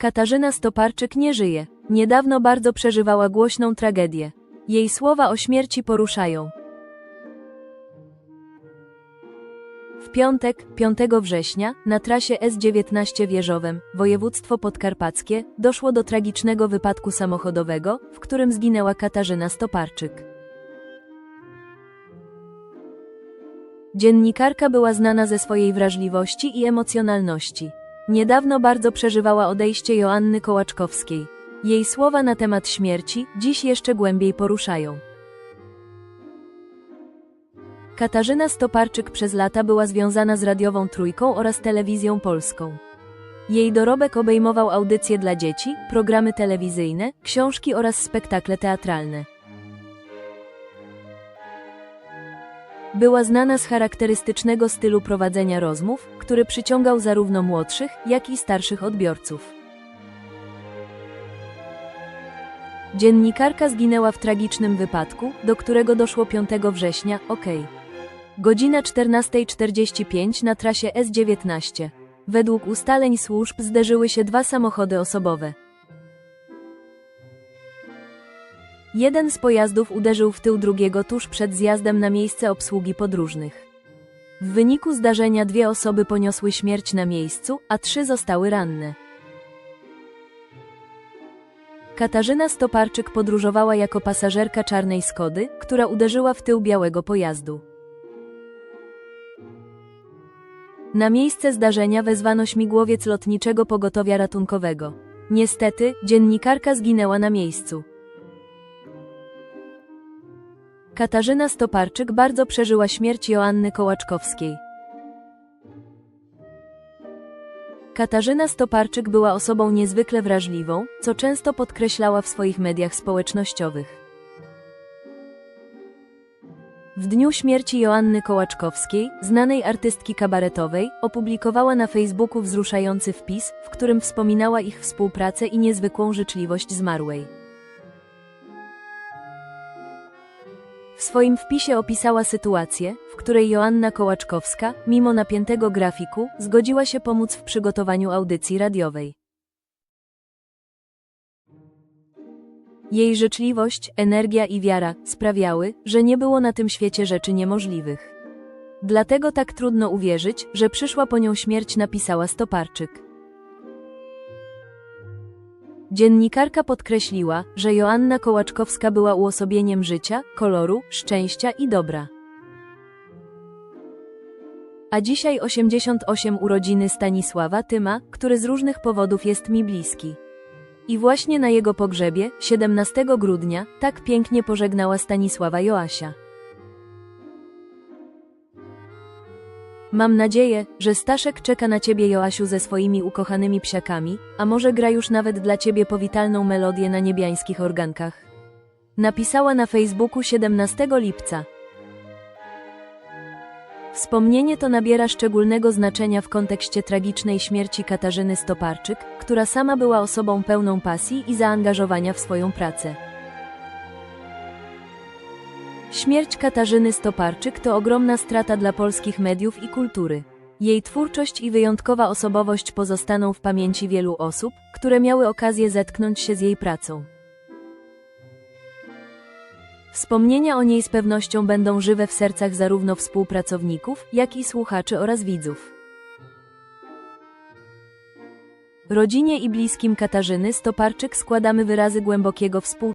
Katarzyna Stoparczyk nie żyje. Niedawno bardzo przeżywała głośną tragedię. Jej słowa o śmierci poruszają. W piątek, 5 września, na trasie S19 Wieżowem, województwo podkarpackie, doszło do tragicznego wypadku samochodowego, w którym zginęła Katarzyna Stoparczyk. Dziennikarka była znana ze swojej wrażliwości i emocjonalności. Niedawno bardzo przeżywała odejście Joanny Kołaczkowskiej. Jej słowa na temat śmierci dziś jeszcze głębiej poruszają. Katarzyna Stoparczyk przez lata była związana z radiową trójką oraz telewizją polską. Jej dorobek obejmował audycje dla dzieci, programy telewizyjne, książki oraz spektakle teatralne. Była znana z charakterystycznego stylu prowadzenia rozmów, który przyciągał zarówno młodszych, jak i starszych odbiorców. Dziennikarka zginęła w tragicznym wypadku, do którego doszło 5 września, ok. Godzina 14.45 na trasie S19. Według ustaleń służb zderzyły się dwa samochody osobowe. Jeden z pojazdów uderzył w tył drugiego tuż przed zjazdem na miejsce obsługi podróżnych. W wyniku zdarzenia dwie osoby poniosły śmierć na miejscu, a trzy zostały ranne. Katarzyna Stoparczyk podróżowała jako pasażerka czarnej Skody, która uderzyła w tył białego pojazdu. Na miejsce zdarzenia wezwano śmigłowiec lotniczego pogotowia ratunkowego. Niestety, dziennikarka zginęła na miejscu. Katarzyna Stoparczyk bardzo przeżyła śmierć Joanny Kołaczkowskiej. Katarzyna Stoparczyk była osobą niezwykle wrażliwą, co często podkreślała w swoich mediach społecznościowych. W dniu śmierci Joanny Kołaczkowskiej, znanej artystki kabaretowej, opublikowała na Facebooku wzruszający wpis, w którym wspominała ich współpracę i niezwykłą życzliwość zmarłej. W swoim wpisie opisała sytuację, w której Joanna Kołaczkowska, mimo napiętego grafiku, zgodziła się pomóc w przygotowaniu audycji radiowej. Jej życzliwość, energia i wiara sprawiały, że nie było na tym świecie rzeczy niemożliwych. Dlatego tak trudno uwierzyć, że przyszła po nią śmierć, napisała Stoparczyk. Dziennikarka podkreśliła, że Joanna Kołaczkowska była uosobieniem życia, koloru, szczęścia i dobra. A dzisiaj 88 urodziny Stanisława Tyma, który z różnych powodów jest mi bliski. I właśnie na jego pogrzebie, 17 grudnia, tak pięknie pożegnała Stanisława Joasia. Mam nadzieję, że Staszek czeka na ciebie Joasiu ze swoimi ukochanymi psiakami, a może gra już nawet dla ciebie powitalną melodię na niebiańskich organkach. Napisała na Facebooku 17 lipca. Wspomnienie to nabiera szczególnego znaczenia w kontekście tragicznej śmierci Katarzyny Stoparczyk, która sama była osobą pełną pasji i zaangażowania w swoją pracę. Śmierć Katarzyny Stoparczyk to ogromna strata dla polskich mediów i kultury. Jej twórczość i wyjątkowa osobowość pozostaną w pamięci wielu osób, które miały okazję zetknąć się z jej pracą. Wspomnienia o niej z pewnością będą żywe w sercach zarówno współpracowników, jak i słuchaczy oraz widzów. Rodzinie i bliskim Katarzyny Stoparczyk składamy wyrazy głębokiego współczucia.